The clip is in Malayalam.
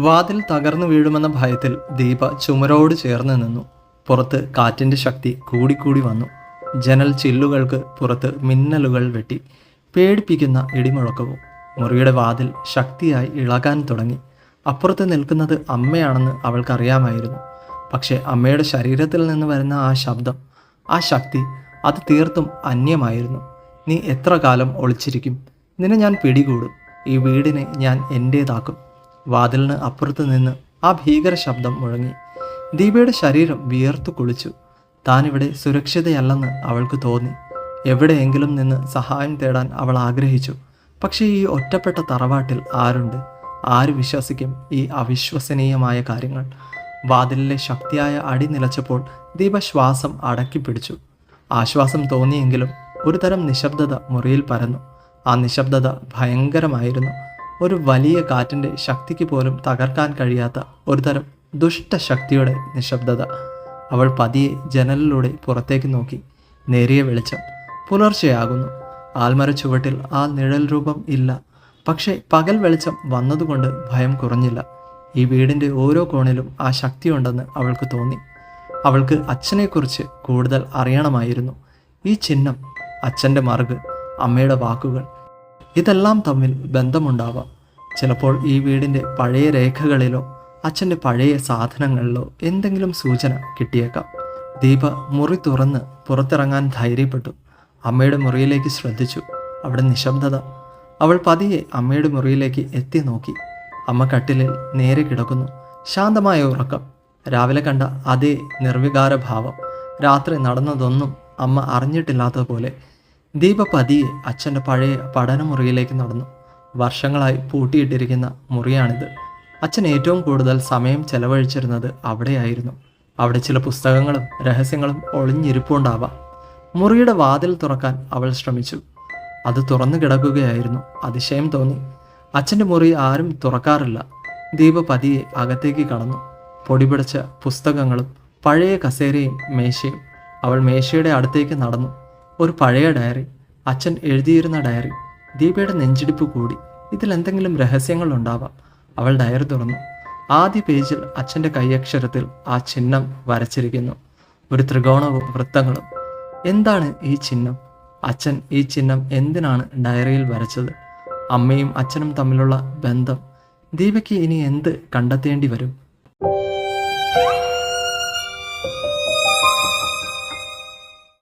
വാതിൽ തകർന്നു വീഴുമെന്ന ഭയത്തിൽ ദീപ ചുമരോട് ചേർന്ന് നിന്നു. പുറത്ത് കാറ്റിന്റെ ശക്തി കൂടിക്കൂടി വന്നു. ജനൽ ചില്ലുകൾക്ക് പുറത്ത് മിന്നലുകൾ വെട്ടി. പേടിപ്പിക്കുന്ന ഇടിമുഴക്കവും. മുറിയുടെ വാതിൽ ശക്തിയായി ഇളകാൻ തുടങ്ങി. അപ്പുറത്ത് നിൽക്കുന്നത് അമ്മയാണെന്ന് അവൾക്കറിയാമായിരുന്നു. പക്ഷേ അമ്മയുടെ ശരീരത്തിൽ നിന്ന് വരുന്ന ആ ശബ്ദം ആ ശക്തി അത് തീർത്തും അന്യമായിരുന്നു. നീ എത്ര കാലം ഒളിച്ചിരിക്കും? നിന്നെ ഞാൻ പിടികൂടും. ഈ വീടിനെ ഞാൻ എന്റേതാക്കും വാതിലിന് അപ്പുറത്ത് നിന്ന് ആ ഭീകര ശബ്ദം മുഴങ്ങി. ദീപയുടെ ശരീരം വിയർത്തു കുളിച്ചു. താനിവിടെ സുരക്ഷിതയല്ലെന്ന് അവൾക്ക് തോന്നി. എവിടെയെങ്കിലും നിന്ന് സഹായം തേടാൻ അവൾ ആഗ്രഹിച്ചു. പക്ഷേ ഈ ഒറ്റപ്പെട്ട തറവാട്ടിൽ ആരുണ്ട്? ആര് വിശ്വസിക്കും ഈ അവിശ്വസനീയമായ കാര്യങ്ങൾ? വാതിലിലെ ശക്തിയായ അടി നിലച്ചപ്പോൾ ദീപ ശ്വാസം അടക്കി പിടിച്ചു ആശ്വാസം തോന്നിയെങ്കിലും ഒരുതരം നിശബ്ദത മുറിയിൽ പരന്നു. ആ നിശബ്ദത ഭയങ്കരമായിരുന്നു. ഒരു വലിയ കാറ്റിന്റെ ശക്തിക്ക് പോലും തകർക്കാൻ കഴിയാത്ത ഒരു തരം ദുഷ്ടശക്തിയുടെ നിശബ്ദത. അവൾ പതിയെ ജനലിലൂടെ പുറത്തേക്ക് നോക്കി. നേരിയ വെളിച്ചം പുലർച്ചെയാകുന്നു. ആൽമര ചുവട്ടിൽ ആ നിഴൽ രൂപം ഇല്ല. പക്ഷേ പകൽ വെളിച്ചം വന്നതുകൊണ്ട് ഭയം കുറഞ്ഞില്ല. ഈ വീടിന്റെ ഓരോ കോണിലും ആ ശക്തിയുണ്ടെന്ന് അവൾക്ക് തോന്നി. അവൾക്ക് അച്ഛനെക്കുറിച്ച് കൂടുതൽ അറിയണമായിരുന്നു. ഈ ചിഹ്നം അച്ഛന്റെ മറുക് അമ്മയുടെ വാക്കുകൾ ഇതെല്ലാം തമ്മിൽ ബന്ധമുണ്ടാവാം. ചിലപ്പോൾ ഈ വീടിന്റെ പഴയ രേഖകളിലോ അച്ഛന്റെ പഴയ സാധനങ്ങളിലോ എന്തെങ്കിലും സൂചന കിട്ടിയേക്കാം. ദീപ മുറി തുറന്ന് പുറത്തിറങ്ങാൻ ധൈര്യപ്പെട്ടു. അമ്മയുടെ മുറിയിലേക്ക് ശ്രദ്ധിച്ചു. അവിടെ നിശബ്ദത. അവൾ പതിയെ അമ്മയുടെ മുറിയിലേക്ക് എത്തി നോക്കി. അമ്മ കട്ടിലിൽ നേരെ കിടക്കുന്നു. ശാന്തമായ ഉറക്കം. രാവിലെ കണ്ട അതേ നിർവികാര ഭാവം രാത്രി നടന്നതൊന്നും അമ്മ അറിഞ്ഞിട്ടില്ലാത്തതുപോലെ ദീപ പതിയെ അച്ഛന്റെ പഴയ പഠനമുറിയിലേക്ക് നടന്നു. വർഷങ്ങളായി പൂട്ടിയിട്ടിരിക്കുന്ന മുറിയാണിത്. അച്ഛൻ ഏറ്റവും കൂടുതൽ സമയം ചെലവഴിച്ചിരുന്നത് അവിടെയായിരുന്നു. അവിടെ ചില പുസ്തകങ്ങളും രഹസ്യങ്ങളും ഒളിഞ്ഞിരിപ്പുണ്ടാവാം. മുറിയുടെ വാതിൽ തുറക്കാൻ അവൾ ശ്രമിച്ചു. അത് തുറന്നു കിടക്കുകയായിരുന്നു. അതിശയം തോന്നി. അച്ഛന്റെ മുറി ആരും തുറക്കാറില്ല. ദീപ പതിയെ അകത്തേക്ക് കടന്നു. പൊടിപിടിച്ച പുസ്തകങ്ങളും പഴയ കസേരയും മേശയും അവൾ മേശയുടെ അടുത്തേക്ക് നടന്നു. ഒരു പഴയ ഡയറി അച്ഛൻ എഴുതിയിരുന്ന ഡയറി ദീപയുടെ നെഞ്ചിടിപ്പ് കൂടി. ഇതിൽ എന്തെങ്കിലും രഹസ്യങ്ങൾ ഉണ്ടാവാം. അവൾ ഡയറി തുറന്നു. ആദ്യ പേജിൽ അച്ഛന്റെ കൈയക്ഷരത്തിൽ ആ ചിഹ്നം വരച്ചിരിക്കുന്നു. ഒരു ത്രികോണവും വൃത്തങ്ങളും. എന്താണ് ഈ ചിഹ്നം? അച്ഛൻ ഈ ചിഹ്നം എന്തിനാണ് ഡയറിയിൽ വരച്ചത്? അമ്മയും അച്ഛനും തമ്മിലുള്ള ബന്ധം. ദീപയ്ക്ക് ഇനി എന്ത് കണ്ടെത്തേണ്ടി വരും?